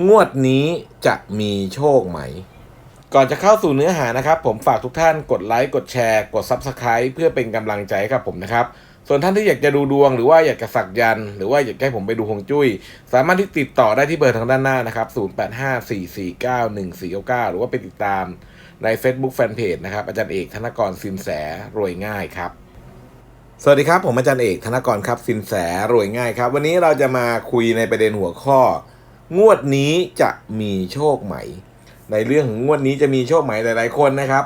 งวดนี้จะมีโชคไหม ก่อนจะเข้าสู่เนื้อหานะครับ ผมฝากทุกท่านกดไลค์กดแชร์ กด Subscribe เพื่อเป็นกำลังใจให้กับผมนะครับ ส่วนท่านที่อยากจะดูดวง หรือว่าอยากจะสักยัน หรือว่าอยากให้ผมไปดูฮวงจุ้ย สามารถที่ติดต่อได้ที่เบอร์ทางด้านหน้านะครับ 0854491499 หรือว่าไปติดตามใน Facebook Fanpage นะครับอาจารย์เอกธนกรสินแสรวยง่ายครับสวัสดีครับ ผมอาจารย์เอกธนกรครับสินแสรวยง่ายครับ วันนี้เราจะมาคุยในประเด็นหัวข้อ งวดนี้จะมีโชคไหม ในเรื่องของงวดนี้จะมีโชคไหมหลาย ๆ คนนะครับ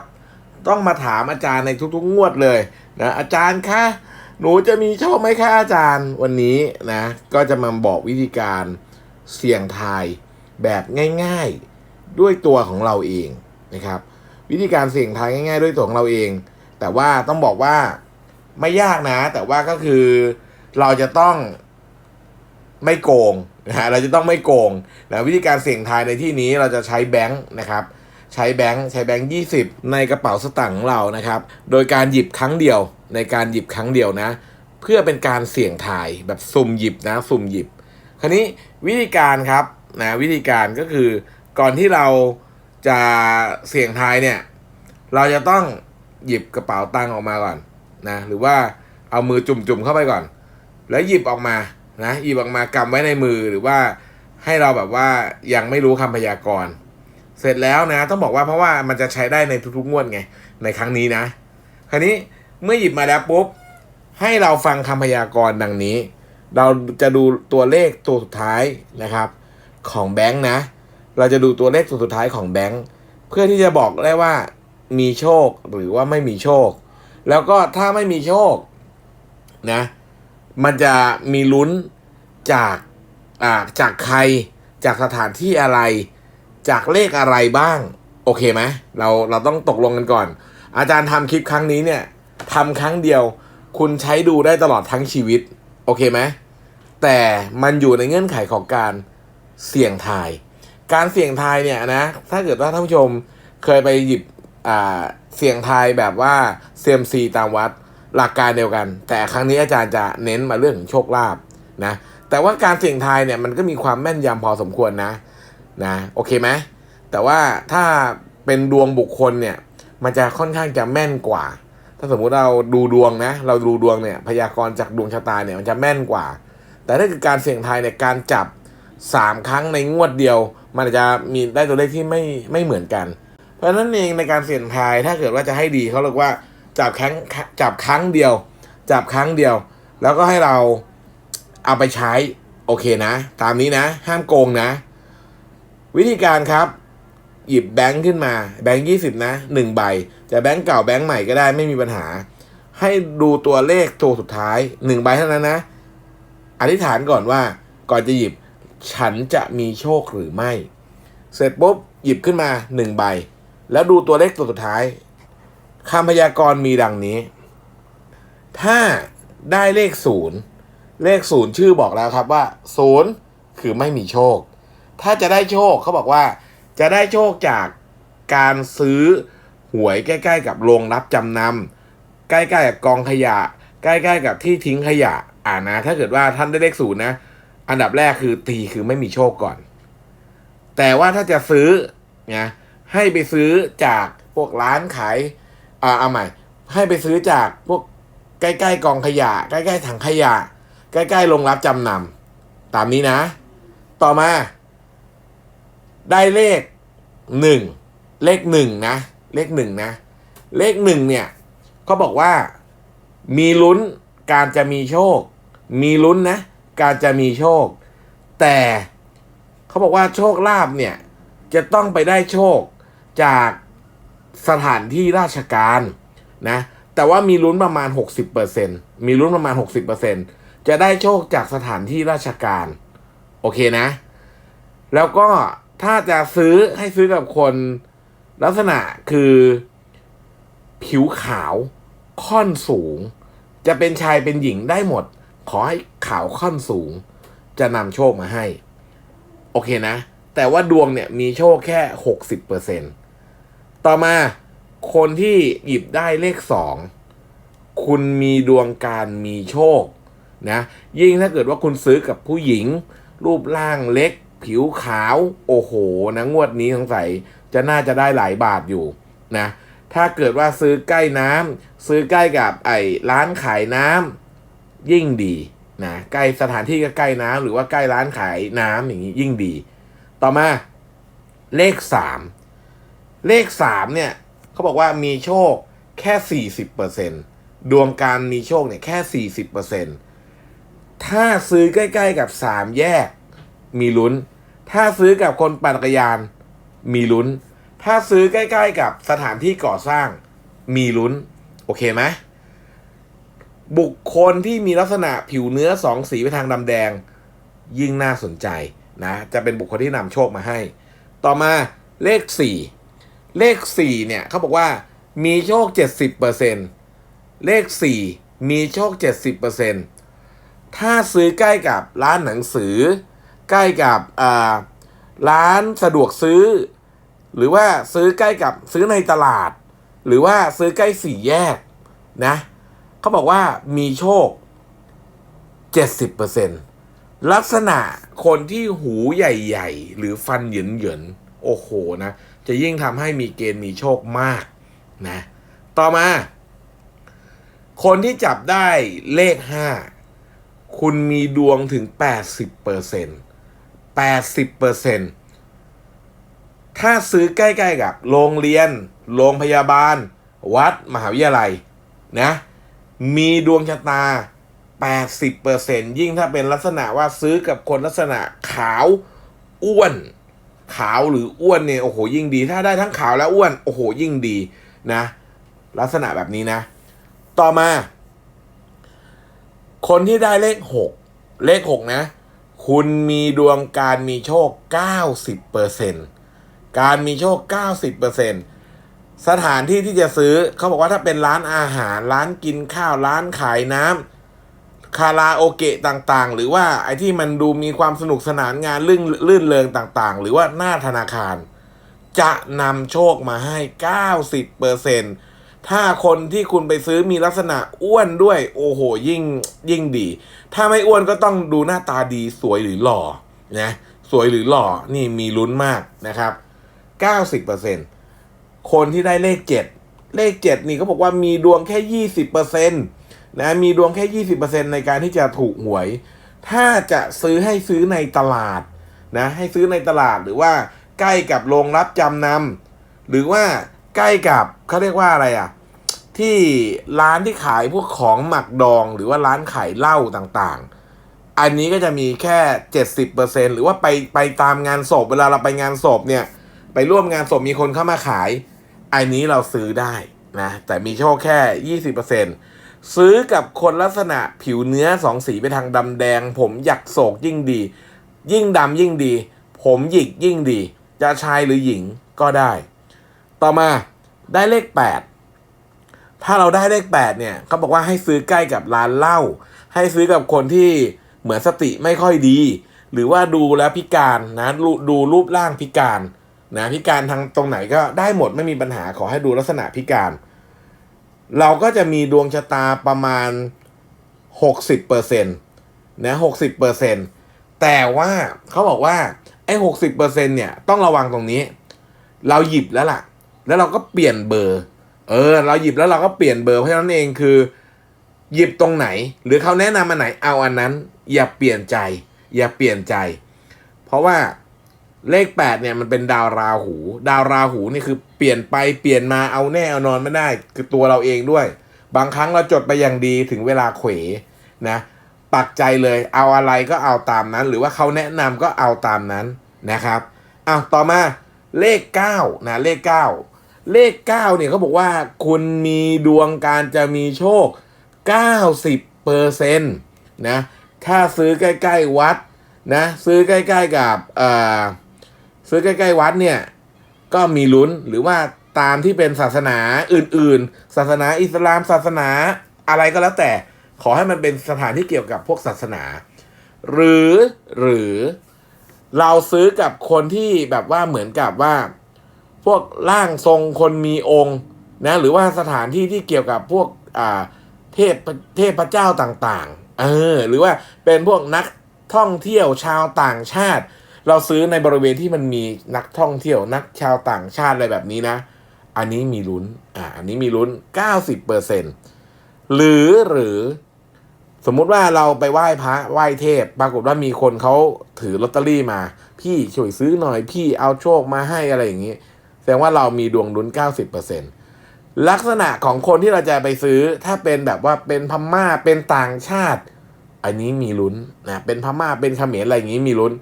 ต้องมาถามอาจารย์ในทุก ๆ งวดเลยนะอาจารย์คะหนูจะมีโชคไหมคะอาจารย์วันนี้นะก็จะมาบอกวิธีการเสี่ยงทายแบบง่าย ๆด้วยตัวของเราเองนะครับ วิธีการเสี่ยงทายง่าย ๆ ด้วยตัวของเราเอง แต่ว่าต้องบอกว่าไม่ยากนะ แต่ว่าก็คือเราจะต้อง ไม่โกงนะฮะเราจะต้องไม่โกงนะวิธีการเสี่ยงทายในที่นี้เราจะใช้แบงค์นะครับใช้แบงค์ใช้แบงค์ยี่สิบในกระเป๋าสตางค์ของเรานะครับ โดยการหยิบครั้งเดียวในการหยิบครั้งเดียวนะ เพื่อเป็นการเสี่ยงทายแบบสุ่มหยิบนะสุ่มหยิบ คราวนี้วิธีการครับนะวิธีการก็คือก่อนที่เราจะเสี่ยงทายเนี่ยเราจะต้องหยิบกระเป๋าตังค์ออกมาก่อนนะหรือว่าเอามือจุ่มๆเข้าไปก่อน แล้วหยิบออกมา นะหยิบอกมากำไว้ในมือหรือว่าให้เราแบบว่ายังไม่รู้คำพยากรณ์ เสร็จแล้วนะ ต้องบอกว่าเพราะว่ามันจะใช้ได้ในทุกๆงวดไง ในครั้งนี้นะ คราวนี้เมื่อหยิบมาแล้วปุ๊บ ให้เราฟังคำพยากรณ์ดังนี้ เราจะดูตัวเลขตัวสุดท้ายนะครับ ของแบงค์นะ เราจะดูตัวเลขตัวสุดท้ายของแบงค์เพื่อที่จะบอกได้ว่ามีโชคหรือว่าไม่มีโชค แล้วก็ถ้าไม่มีโชคนะ มันจะมีลุ้นจากอ่าจากใครจากสถานที่อะไร จากเลขอะไรบ้าง โอเคไหมเราเราต้องตกลงกันก่อน อาจารย์ทำคลิปครั้งนี้เนี่ยทำครั้งเดียว คุณใช้ดูได้ตลอดทั้งชีวิต โอเคไหมแต่มันอยู่ในเงื่อนไขของการเสี่ยงทาย การเสี่ยงทายเนี่ยนะ ถ้าเกิดว่าท่านผู้ชมเคยไปหยิบอ่าเสี่ยงทายแบบว่าเซียมซีตามวัด หลักการเดียวกัน แต่ครั้งนี้อาจารย์จะเน้นมาเรื่องของโชคลาภนะแต่ว่าการเสี่ยงทายเนี่ยมันก็มีความแม่นยำพอสมควรนะนะโอเคไหมแต่ว่าถ้าเป็นดวงบุคคลเนี่ยมันจะค่อนข้างจะแม่นกว่า ถ้าสมมุติเราดูดวงนะเราดูดวงเนี่ยพยากรณ์จากดวงชะตาเนี่ยมันจะแม่นกว่า แต่ถ้าคือการเสี่ยงทายเนี่ยการจับสามครั้งในงวดเดียว มันอาจจะมีได้ตัวเลขที่ไม่ไม่เหมือนกัน เพราะฉะนั้นเองในการเสี่ยงทายถ้าเกิดว่าจะให้ดีเขาเรียกว่า จับครั้งจับครั้งเดียว จับครั้งเดียว แล้วก็ให้เราเอาไปใช้ โอเคนะ ตามนี้นะ ห้ามโกงนะ วิธีการครับ หยิบแบงค์ขึ้นมา แบงค์ยี่สิบนะหนึ่งใบ จะแบงค์เก่าแบงค์ใหม่ก็ได้ไม่มีปัญหา ให้ดูตัวเลขตัวสุดท้ายหนึ่งใบเท่านั้นนะ อธิษฐานก่อนว่า ก่อนจะหยิบฉันจะมีโชคหรือไม่ เสร็จปุ๊บหยิบขึ้นมาหนึ่งใบ แล้วดูตัวเลขตัวสุดท้าย คำพยากรณ์มีดังนี้ ถ้าได้เลขศูนย์เลขศูนย์ชื่อบอกแล้วครับว่าศูนย์คือไม่มีโชค ถ้าจะได้โชคเขาบอกว่า จะได้โชคจากการซื้อหวยใกล้ ๆ กับโรงรับจำนำใกล้ ๆ กับกองขยะ ใกล้ ๆ กับที่ทิ้งขยะ อ่านะ ถ้าเกิดว่าท่านได้เลขศูนย์นะ อันดับแรกคือตีคือไม่มีโชคก่อน แต่ว่าถ้าจะซื้อนะให้ไปซื้อจากพวกร้านขาย อ่าเอาใหม่ ให้ไปซื้อจากพวกใกล้ๆกองขยะ ใกล้ๆถังขยะ ใกล้ๆโรงรับจำนำตามนี้นะ ต่อมา ได้เลขหนึ่งเลขหนึ่งนะ เลขหนึ่งนะ เลขหนึ่งเนี่ยเขาบอกว่ามีลุ้นการจะมีโชค มีลุ้นนะ การจะมีโชค แต่เขาบอกว่าโชคลาภเนี่ย จะต้องไปได้โชคจาก สถานที่ราชการนะแต่ว่ามีลุ้นประมาณ 60%มีลุ้นประมาณ 60%จะได้โชคจากสถานที่ราชการ โอเคนะ แล้วก็ถ้าจะซื้อให้ซื้อกับคนลักษณะคือผิวขาวค่อนสูง จะเป็นชายเป็นหญิงได้หมด ขอให้ขาวค่อนสูง จะนำโชคมาให้ โอเคนะ แต่ว่าดวงเนี่ยมีโชคแค่หกสิบเปอร์เซ็นต่ ต่อมาคนที่หยิบได้เลขสองคุณมีดวงการมีโชคนะยิ่งถ้าเกิดว่าคุณซื้อกับผู้หญิง รูปร่างเล็ก ผิวขาว โอ้โหนะงวดนี้สงสัยจะน่าจะได้หลายบาทอยู่นะถ้าเกิดว่าซื้อใกล้น้ำซื้อใกล้กับไอ้ร้านขายน้ำยิ่งดีนะใกล้สถานที่ก็ใกล้น้ำหรือว่าใกล้ร้านขายน้ำอย่างนี้ยิ่งดี ต่อมาเลขสาม เลขสามเนี่ยเขาบอกว่ามีโชคแค่สี่สิบเปอร์เซ็นดวงการมีโชคเนี่ยแค่สี่สิบเปอร์เซ็นถ้าซื้อใกล้ๆกับสามแยก มีลุ้น ถ้าซื้อกับคนปั่นจักรยาน มีลุ้น ถ้าซื้อใกล้ๆกับสถานที่ก่อสร้าง มีลุ้น โอเคไหมบุคคลที่มีลักษณะผิวเนื้อสองสีไปทางดำแดง ยิ่งน่าสนใจนะ จะเป็นบุคคลที่นำโชคมาให้ ต่อมาเลขสี่ เลขสี่เนี่ยเขาบอกว่ามีโชคเจ็ดสิบเปอร์เซ็นเลขสี่มีโชคเจ็ดสิบเปอร์เซ็นถ้าซื้อใกล้กับร้านหนังสือ ใกล้กับอ่าร้านสะดวกซื้อ หรือว่าซื้อใกล้กับซื้อในตลาด หรือว่าซื้อใกล้สี่แยกนะเขาบอกว่ามีโชค 70%ลักษณะคนที่หูใหญ่ ๆ หรือฟันเหยินๆโอ้โหนะ จะยิ่งทำให้มีเกณฑ์มีโชคมากนะต่อมา คนที่จับได้เลข 5 คุณมีดวงถึง 80% 80%ถ้าซื้อใกล้ๆกับ โรงเรียน โรงพยาบาล วัดมหาวิทยาลัยนะมีดวงชะตา 80%ยิ่งถ้าเป็นลักษณะว่าซื้อกับคนลักษณะขาวอ้วน ขาวหรืออ้วนเนี่ยโอ้โหยิ่งดี ถ้าได้ทั้งขาวและอ้วนโอ้โหยิ่งดีนะ ลักษณะแบบนี้นะ ต่อมา คนที่ได้เลขหกเลขหกนะ คุณมีดวงการมีโชค 90%การมีโชค 90%สถานที่ที่จะซื้อเขาบอกว่าถ้าเป็นร้านอาหาร ร้านกินข้าวร้านขายน้ำ คาราโอเกะต่างๆ หรือว่าไอ้ที่มันดูมีความสนุกสนานงานลื่นลื่นเริงต่างๆ หรือว่าหน้าธนาคาร จะนำโชคมาให้ 90%ถ้าคนที่คุณไปซื้อมีลักษณะอ้วนด้วย โอ้โห ยิ่งยิ่งดี ถ้าไม่อ้วนก็ต้องดูหน้าตาดีสวยหรือหล่อนะสวยหรือหล่อนี่มีลุ้นมากนะครับ 90%คนที่ได้เลข 7 เลข 7 นี่เขาบอกว่ามีดวงแค่ 20% นะมีดวงแค่ 20%ในการที่จะถูกหวย ถ้าจะซื้อให้ซื้อในตลาดนะให้ซื้อในตลาดหรือว่าใกล้กับโรงรับจำนำหรือว่าใกล้กับเขาเรียกว่าอะไรอะที่ร้านที่ขายพวกของหมักดองหรือว่าร้านขายเหล้าต่างๆ อันนี้ก็จะมีแค่ 70%หรือว่าไปไปตามงานศพเวลาเราไปงานศพเนี่ยไปร่วมงานศพมีคนเข้ามาขาย อันนี้เราซื้อได้นะแต่มีโชคแค่ 20% ซื้อกับคนลักษณะผิวเนื้อสองสีไปทางดำแดง ผมหยักโศกยิ่งดี ยิ่งดำยิ่งดี ผมหยิกยิ่งดี จะชายหรือหญิงก็ได้ ต่อมาได้เลข 8 ถ้าเราได้เลข 8 เนี่ยเขาบอกว่าให้ซื้อใกล้กับร้านเหล้าให้ซื้อกับคนที่เหมือนสติไม่ค่อยดี หรือว่าดูแล้วพิการนะดูดูรูปร่างพิการนะพิการทางตรงไหนก็ได้หมดไม่มีปัญหาขอให้ดูลักษณะพิการ เราก็จะมีดวงชะตาประมาณ 60%นะ60%แต่ว่าเขาบอกว่าไอ้60%เนี่ยต้องระวังตรงนี้ เราหยิบแล้วล่ะ แล้วเราก็เปลี่ยนเบอร์ เออ เราหยิบแล้วเราก็เปลี่ยนเบอร์เพราะฉะนั้นเองคือ หยิบตรงไหน หรือเขาแนะนำมาไหนเอาอันนั้น อย่าเปลี่ยนใจ อย่าเปลี่ยนใจ เพราะว่า เลขแปดเนี่ยมันเป็นดาวราหู ดาวราหูนี่คือเปลี่ยนไปเปลี่ยนมาเอาแน่เอานอนไม่ได้ คือตัวเราเองด้วย บางครั้งเราจดไปอย่างดีถึงเวลาเขวนะปักใจเลยเอาอะไรก็เอาตามนั้น หรือว่าเขาแนะนำก็เอาตามนั้นนะครับอ้าวต่อมาเลข9นะเลข 9 เลข9เนี่ยเขาบอกว่าคุณมีดวงการจะมีโชค 90เปอร์เซ็นต์นะถ้าซื้อใกล้ ๆ วัดนะซื้อใกล้ ๆ กับเอ่อ ซื้อใกล้ๆวัดเนี่ย ก็มีลุ้นหรือว่าตามที่เป็นศาสนาอื่น ๆ ศาสนาอิสลามศาสนาอะไรก็แล้วแต่ ขอให้มันเป็นสถานที่เกี่ยวกับพวกศาสนา หรือหรือเราซื้อกับคนที่แบบว่าเหมือนกับว่า พวกร่างทรงคนมีองค์นะหรือว่าสถานที่ที่เกี่ยวกับพวกอ่าเทพเทพเจ้าต่างๆ เออ หรือว่าเป็นพวกนักท่องเที่ยวชาวต่างชาติ เราซื้อในบริเวณที่มันมีนักท่องเที่ยวนักชาวต่างชาติอะไรแบบนี้นะ อันนี้มีลุ้นอ่าอันนี้มีลุ้น 90เปอร์เซ็นหรือหรือ สมมุติว่าเราไปไหว้พระไหว้เทพ ปรากฏว่ามีคนเขาถือลอตเตอรี่มา พี่ช่วยซื้อหน่อยพี่เอาโชคมาให้อะไรอย่างนี้ แสดงว่าเรามีดวงลุ้น 90เปอร์เซ็นลักษณะของคนที่เราจะไปซื้อถ้าเป็นแบบว่าเป็นพม่าเป็นต่างชาติ อันนี้มีลุ้นนะเป็นพม่าเป็นเขมรอะไรอย่างนี้มีลุ้น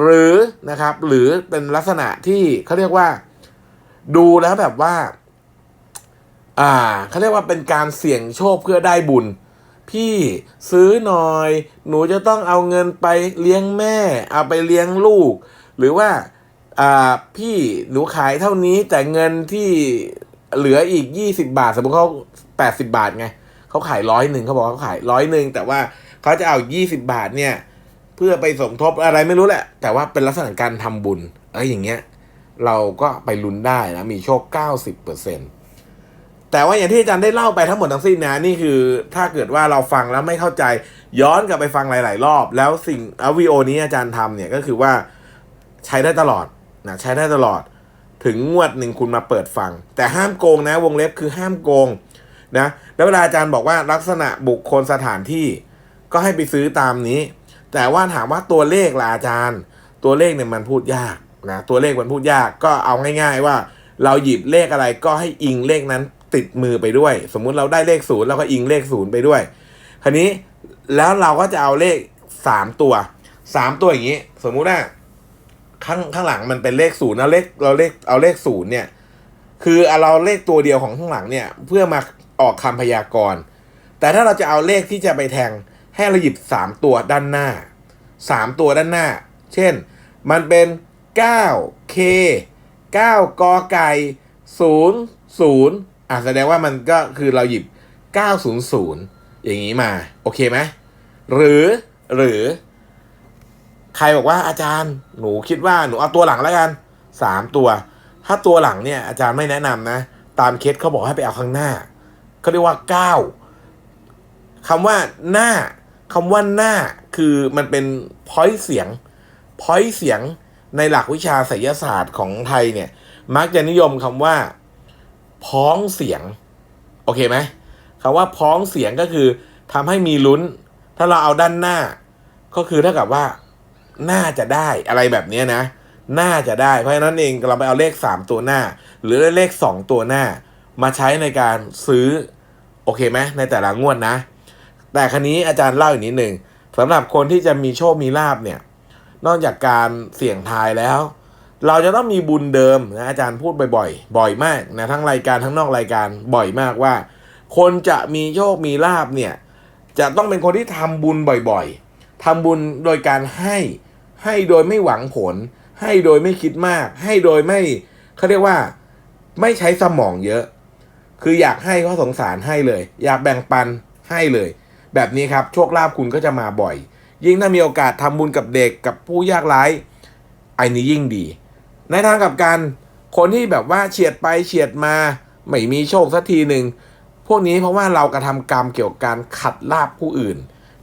หรือนะครับหรือเป็นลักษณะที่เขาเรียกว่า ดูแล้วแบบว่า อ่าเขาเรียกว่าเป็นการเสี่ยงโชคเพื่อได้บุญ พี่ซื้อหน่อย หนูจะต้องเอาเงินไปเลี้ยงแม่ เอาไปเลี้ยงลูก หรือว่าอ่าพี่หนูขายเท่านี้แต่เงินที่เหลืออีกยี่สิบาท สมมติเขาแปดสิบาทไงเขาขายร้อยหนึ่งเขาบอกเขาขายร้อยหนึ่งแต่ว่าเขาจะเอายี่สิบาทเนี่ย เพื่อไปสมทบอะไรไม่รู้แหละ แต่ว่าเป็นลักษณะการทำบุญเอ้ยอย่างเงี้ย เราก็ไปลุ้นได้นะมีโชค 90%แต่ว่าอย่างที่อาจารย์ได้เล่าไปทั้งหมดทั้งสิ้นนะนี่คือถ้าเกิดว่าเราฟังแล้วไม่เข้าใจ ย้อนกลับไปฟังหลาย ๆ รอบ แล้วสิ่งเอวีโอนี้อาจารย์ทำเนี่ยก็คือว่าใช้ได้ตลอดนะใช้ได้ตลอด ถึงงวดหนึ่งคุณมาเปิดฟัง แต่ห้ามโกงนะวงเล็บคือห้ามโกงนะแล้วเวลาอาจารย์บอกว่าลักษณะบุคคลสถานที่ก็ให้ไปซื้อตามนี้ แต่ว่าถามว่าตัวเลขล่ะอาจารย์ ตัวเลขเนี่ยมันพูดยากนะตัวเลขมันพูดยากก็เอาง่าย ๆ ว่า เราหยิบเลขอะไรก็ให้อิงเลขนั้นติดมือไปด้วย สมมุติเราได้เลขศูนย์เราก็อิงเลขศูนย์ไปด้วยคราวนี้แล้วเราก็จะเอาเลขสามตัวสามตัวอย่างนี้ สมมุติว่าข้างข้างหลังมันเป็นเลขศูนย์เราเลขเราเลขเอาเลขศูนย์เนี่ย คือเอาเราเลขตัวเดียวของข้างหลังเนี่ย เพื่อมาออกคำพยากรณ์ แต่ถ้าเราจะเอาเลขที่จะไปแทง ให้เราหยิบสามตัวด้านหน้าสามตัวด้านหน้า เช่น มันเป็น 9 k 9 กอไก่0 0อะแสดงว่ามันก็คือเราหยิบ 900 อย่างนี้มา โอเคไหมหรือหรือ ใครบอกว่าอาจารย์หนูคิดว่าหนูเอาตัวหลังแล้วกันสามตัว ถ้าตัวหลังเนี่ยอาจารย์ไม่แนะนำนะ ตามเคสเขาบอกให้ไปเอาข้างหน้าเขาเรียกว่าเก้าคำว่าหน้า คำว่าหน้าคือมันเป็นพอยต์เสียงพอยต์เสียงในหลักวิชาไสยศาสตร์ของไทยเนี่ย มักจะนิยมคำว่า พ้องเสียง โอเคไหมคำว่าพ้องเสียงก็คือทำให้มีลุ้น ถ้าเราเอาด้านหน้า ก็คือเท่ากับว่า น่าจะได้อะไรแบบนี้นะ น่าจะได้ เพราะฉะนั้นเองเราไปเอาเลข 3 ตัวหน้า หรือเลข 2 ตัวหน้า มาใช้ในการซื้อ โอเคไหมในแต่ละงวดนะ แต่ครั้นี้อาจารย์เล่าอีกนิดหนึ่งสำหรับคนที่จะมีโชคมีลาบเนี่ย นอกจากการเสี่ยงทายแล้ว เราจะต้องมีบุญเดิมนะอาจารย์พูดบ่อยๆ บ่อยมากนะทั้งรายการทั้งนอกรายการบ่อยมากว่า คนจะมีโชคมีลาบเนี่ยจะต้องเป็นคนที่ทำบุญบ่อยๆทำบุญโดยการให้ให้โดยไม่หวังผล ให้โดยไม่คิดมาก ให้โดยไม่เขาเรียกว่าไม่ใช้สมองเยอะ คืออยากให้เพราสงสารให้เลย อยากแบ่งปันให้เลย แบบนี้ครับโชคลาภคุณก็จะมาบ่อย ยิ่งถ้ามีโอกาสทำบุญกับเด็กกับผู้ยากไร้ไอ้นี้ยิ่งดี ในทางกับกันคนที่แบบว่าเฉียดไปเฉียดมาไม่มีโชคสักทีหนึ่งพวกนี้เพราะว่าเรากระทำกรรมเกี่ยวกับการขัดลาบผู้อื่น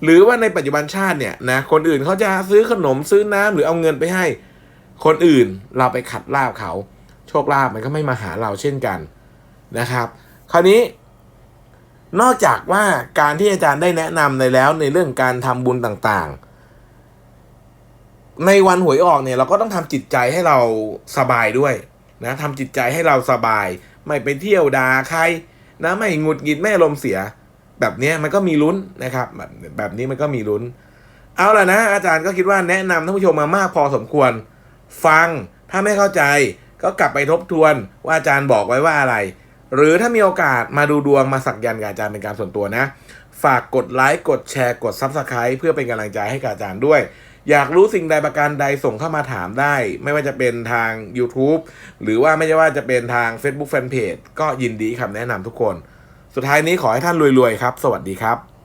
หรือว่าในปัจจุบันชาติเนี่ยนะคนอื่นเขาจะซื้อขนมซื้อน้ำหรือเอาเงินไปให้ คนอื่นเราไปขัดลาบเขา โชคลาภมันก็ไม่มาหาเราเช่นกันนะครับ คราวนี้ นอกจากว่าการที่อาจารย์ได้แนะนำในแล้วในเรื่องการทำบุญต่างๆ ในวันหวยออกเนี่ยเราก็ต้องทำจิตใจให้เราสบายด้วยนะทำจิตใจให้เราสบาย ไม่ไปเที่ยวด่าใครนะไม่หงุดหงิดไม่ลมณ์เสีย แบบนี้มันก็มีลุ้นนะครับ แบบแบบนี้มันก็มีลุ้น เอาล่ะนะ อาจารย์ก็คิดว่าแนะนำท่านผู้ชมมามากพอสมควร ฟังถ้าไม่เข้าใจก็กลับไปทบทวนว่าอาจารย์บอกไว้ว่าอะไร หรือถ้ามีโอกาสมาดูดวงมาสักยันกับอาจารย์เป็นการส่วนตัวนะ ฝากกดไลค์กดแชร์กด s u b สไครต์เพื่อเป็นกำลังใจให้กับอาจารย์ด้วย อยากรู้สิ่งใดประการใดส่งเข้ามาถามได้ ไม่ว่าจะเป็นทาง YouTube หรือว่าไม่ใช่ว่าจะเป็นทาง Facebook Fanpage ก็ยินดีคำแนะนำทุกคน สุดท้ายนี้ขอให้ท่านรวยๆครับ สวัสดีครับ